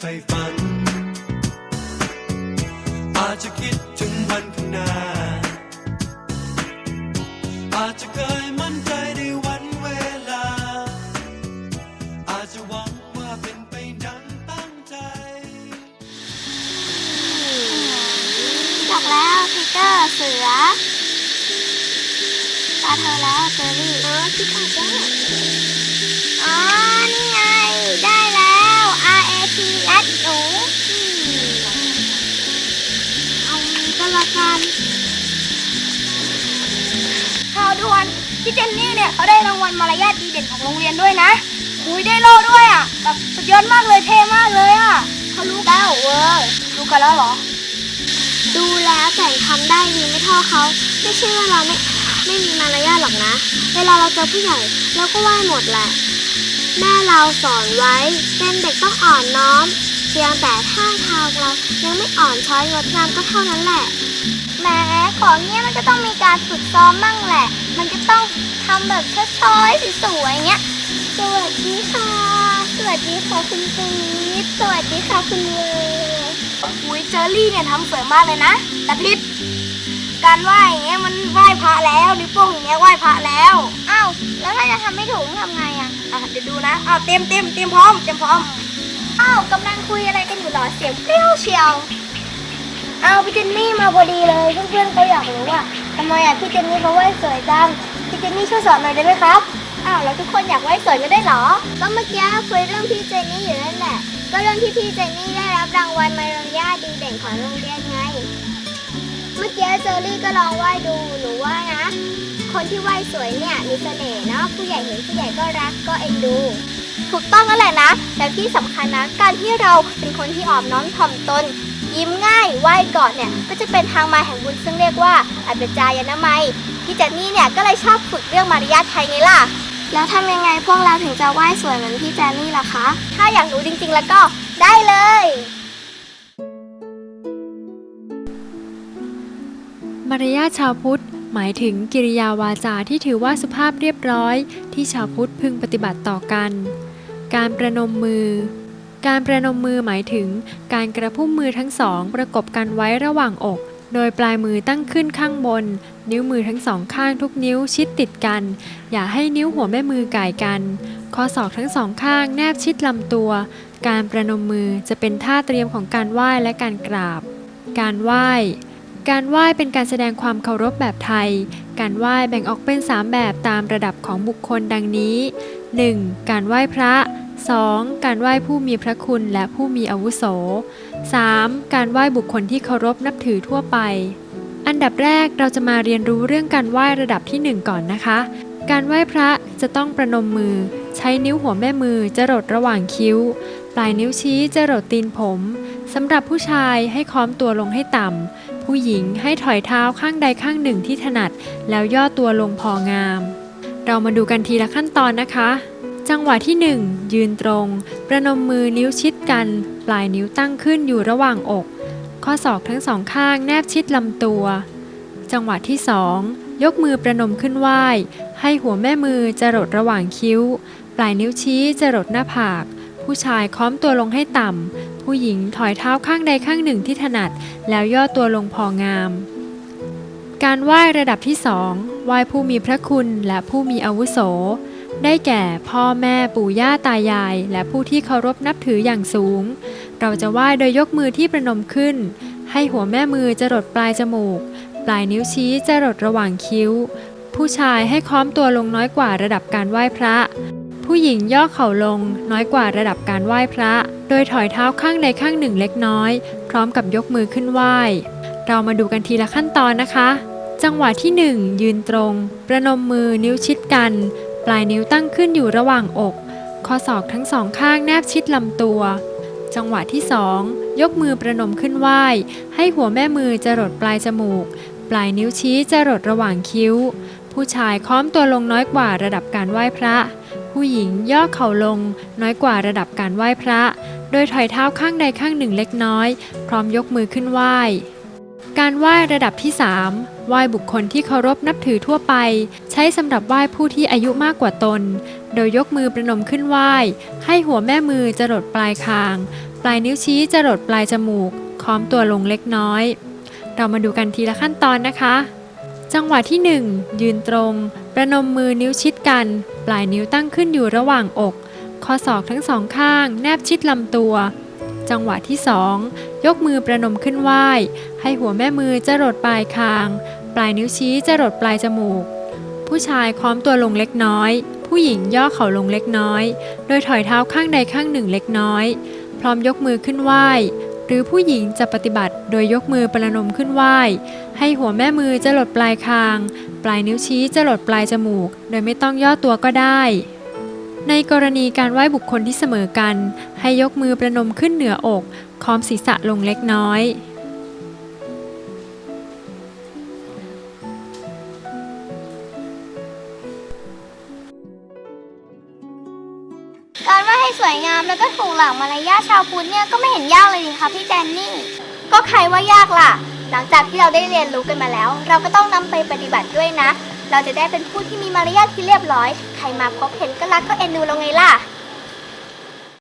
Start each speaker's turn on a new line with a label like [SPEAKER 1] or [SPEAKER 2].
[SPEAKER 1] ใฝ่ฝัน อาจจะคิดถึงวันข้างหน้า อาจจะเคยมั่นใจในวันเวลา อาจจะหวังว่าเป็นไปดังตั้งใจ
[SPEAKER 2] จักแล้วพีเตอร์เสือตาเธอแล้วเจอรี่อ๋อพี่กาแก้ พี่เจนนี่เนี่ยเขาได้รางวัลมารยาทดีเด่นของโรงเรียนด้วยนะหุยได้โล่ด้วยอะแบบสุดยอดมากเลยเท่มากเลยอะเขารู้แล้วเว้ยรู้กันแล้วเหรอ ดูแล้วแต่งทำได้ดีไม่เท่าเขาไม่ใช่ว่าเราไม่ไม่มีมารยาทหรอกนะ เวลาเราเจอผู้ใหญ่เราก็ไหว้หมดแหละ แม่เราสอนไว้เป็นเด็กต้องอ่อนน้อม เพียงแต่ท่าทางเรายังไม่อ่อนช้อยงดงามก็เท่านั้นแหละ แหมของเนี้ยมันก็ต้องมีการฝึกซ้อมบ้างแหละ มันก็ต้องทำแบบช้อยๆสวยๆเงี้ย สวัสดีค่ะ สวัสดีค่ะคุณปี๊ดสวัสดีค่ะคุณเวย์อุ้ยเจอรี่เนี่ยทำสวยมากเลยนะแต่พิษการไหว้อย่างเงี้ยมันไหว้พระแล้วนิ้วโป้งอย่างเงี้ยไหว้พระแล้วอ้าวแล้วถ้าจะทำไม่ถูกทำไงอะอะเดี๋ยวดูนะอ้าวเตรียมเตรียมเตรียมพร้อมเตรียมพร้อมอ้าวกำลังคุยอะไรกันอยู่เหรอเสียงเปรี้ยวเชียว เอาพี่เจนนี่มาพอดีเลยเพื่อนๆเขาอยากรู้ว่าทำไมอะพี่เจนนี่เขาไหว้สวยจังพี่เจนนี่ช่วยสอนหน่อยได้ไหมครับอ้าวแล้วทุกคนอยากไหว้สวยไม่ได้เหรอ ก็เมื่อกี้คุยเรื่องพี่เจนนี่อยู่นั่นแหละ ก็เรื่องที่พี่เจนนี่ได้รับรางวัลมารยาทดีเด่นของโรงเรียนไง เมื่อกี้เจอรี่ก็ลองไหว้ดูหนูว่านะ คนที่ไหว้สวยเนี่ยมีเสน่ห์เนาะผู้ใหญ่เห็นผู้ใหญ่ก็รักก็เอ็นดูถูกต้องนั่นแหละนะ แล้วที่สำคัญนะ การที่เราเป็นคนที่อ่อมน้อมถ่อมตน ยิ้มง่ายไหว้ก่อนเนี่ยก็จะเป็นทางมาแห่งบุญซึ่งเรียกว่าอัปจายนามัยพี่เจนนี่เนี่ยก็เลยชอบฝึกเรื่องมารยาทไทยไงล่ะ แล้วทำยังไงพวกเราถึงจะไหว้สวยเหมือนพี่แจนนี่ล่ะคะ ถ้าอยากรู้จริงๆแล้วก็ได้เลย
[SPEAKER 3] มารยาทชาวพุทธ หมายถึงกิริยาวาจาที่ถือว่าสุภาพเรียบร้อย ที่ชาวพุทธพึงปฏิบัติต่อกัน การประนมมือ การประนมมือหมายถึง การกระพุ้มมือทั้งสองประกบกันไว้ระหว่างอก โดยปลายมือตั้งขึ้นข้างบน นิ้วมือทั้งสองข้างทุกนิ้วชิดติดกัน อย่าให้นิ้วหัวแม่มือก่ายกัน ข้อศอกทั้งสองข้างแนบชิดลำตัว การประนมมือจะเป็นท่าเตรียมของการไหว้และการกราบ การไหว้การไหว้เป็นการแสดงความเคารพแบบไทย การไหว้แบ่งออกเป็น 3 แบบตามระดับของบุคคลดังนี้ 1. การไหว้พระ 2. การไหว้ผู้มีพระคุณและผู้มีอาวุโส 3. การไหว้บุคคลที่เคารพนับถือทั่วไป อันดับแรกเราจะมาเรียนรู้เรื่องการไหว้ระดับทีหนึ่1 ก่อนนะคะ การไหว้พระจะต้องประนมมือ ใช้นิ้วหัวแม่มือจรดระหว่างคิ้ว ปลายนิ้วชี้จรดตีนผมสำหรับผู้ชายให้ค้อมตัวลงให้ต่ำ ผู้หญิงให้ถอยเท้าข้างใดข้างหนึ่งที่ถนัด แล้วย่อตัวลงพองาม เรามาดูกันทีละขั้นตอนนะคะ จังหวะที่ 1 ยืนตรง ประนมมือนิ้วชิดกัน ปลายนิ้วตั้งขึ้นอยู่ระหว่างอก ข้อศอกทั้งสองข้างแนบชิดลำตัว จังหวะที่ 2 ยกมือประนมขึ้นไหว้ ให้หัวแม่มือจรดระหว่างคิ้ว ปลายนิ้วชี้จรดหน้าผาก ผู้ชายค้อมตัวลงให้ต่ำ ผู้หญิงถอยเท้าข้างใดข้างหนึ่งที่ถนัด แล้วย่อตัวลงพองาม การไหว้ระดับที่สองไหว้ผู้มีพระคุณและผู้มีอาวุโส ได้แก่พ่อแม่ปู่ย่าตายาย และผู้ที่เคารพนับถืออย่างสูง เราจะไหว้โดยยกมือที่ประนมขึ้น ให้หัวแม่มือจรดปลายจมูก ปลายนิ้วชี้จรดระหว่างคิ้ว ผู้ชายให้ค้อมตัวลงน้อยกว่าระดับการไหว้พระ ผู้หญิงย่อเข่าลงน้อยกว่าระดับการไหว้พระ โดยถอยเท้าข้างใดข้างหนึ่งเล็กน้อย พร้อมกับยกมือขึ้นไหว้ เรามาดูกันทีละขั้นตอนนะคะ จังหวะที่ 1 ยืนตรง ประนมมือนิ้วชิดกัน ปลายนิ้วตั้งขึ้นอยู่ระหว่างอก ข้อศอกทั้งสองข้างแนบชิดลำตัว จังหวะที่2ยกมือประนมขึ้นไหว้ ให้หัวแม่มือจรดปลายจมูก ปลายนิ้วชี้จรดระหว่างคิ้ว ผู้ชายค้อมตัวลงน้อยกว่าระดับการไหว้พระ ผู้หญิงย่อเข่าลง น้อยกว่าระดับการไหว้พระ โดยถอยเท้าข้างใดข้างหนึ่งเล็กน้อย พร้อมยกมือขึ้นไหว้ การไหว้ระดับที่3 ไหว้บุคคลที่เคารพนับถือทั่วไป ใช้สำหรับไหว้ผู้ที่อายุมากกว่าตน โดยยกมือประนมขึ้นไหว้ ให้หัวแม่มือจรดปลายคาง ปลายนิ้วชี้จรดปลายจมูก ค้อมตัวลงเล็กน้อย เรามาดูกันทีละขั้นตอนนะคะ จังหวะที่ 1 ยืนตรง ประนมมือนิ้วชิดกัน ปลายนิ้วตั้งขึ้นอยู่ระหว่างอก ข้อศอกทั้งสองข้าง แนบชิดลำตัวจังหวะที่ 2 ยกมือประนมขึ้นไหว้ ให้หัวแม่มือจรดปลายคาง ปลายนิ้วชี้จรดปลายจมูก ผู้ชายค้อมตัวลงเล็กน้อย ผู้หญิงย่อเข่าลงเล็กน้อย โดยถอยเท้าข้างใดข้างหนึ่งเล็กน้อย พร้อมยกมือขึ้นไหว้ หรือผู้หญิงจะปฏิบัติโดยยกมือประนมขึ้นไหว้ ให้หัวแม่มือจะหลดปลายคาง ปลายนิ้วชี้จะหลดปลายจมูก โดยไม่ต้องย่อตัวก็ได้ในกรณีการไหว้บุคคลที่เสมอกัน ให้ยกมือประนมขึ้นเหนืออก ค้อมศีรษะลงเล็กน้อย
[SPEAKER 2] ว่าให้สวยงามแล้วก็ถูกหลักมารยาทชาวพุทธเนี่ยก็ไม่เห็นยากเลยนี่คะพี่แจนนี่ ก็ใครว่ายากล่ะ หลังจากที่เราได้เรียนรู้กันมาแล้ว เราก็ต้องนำไปปฏิบัติด้วยนะ เราจะได้เป็นผู้ที่มีมารยาทที่เรียบร้อย ใครมาพบเห็นก็รักก็เอ็นดูเราไงล่ะ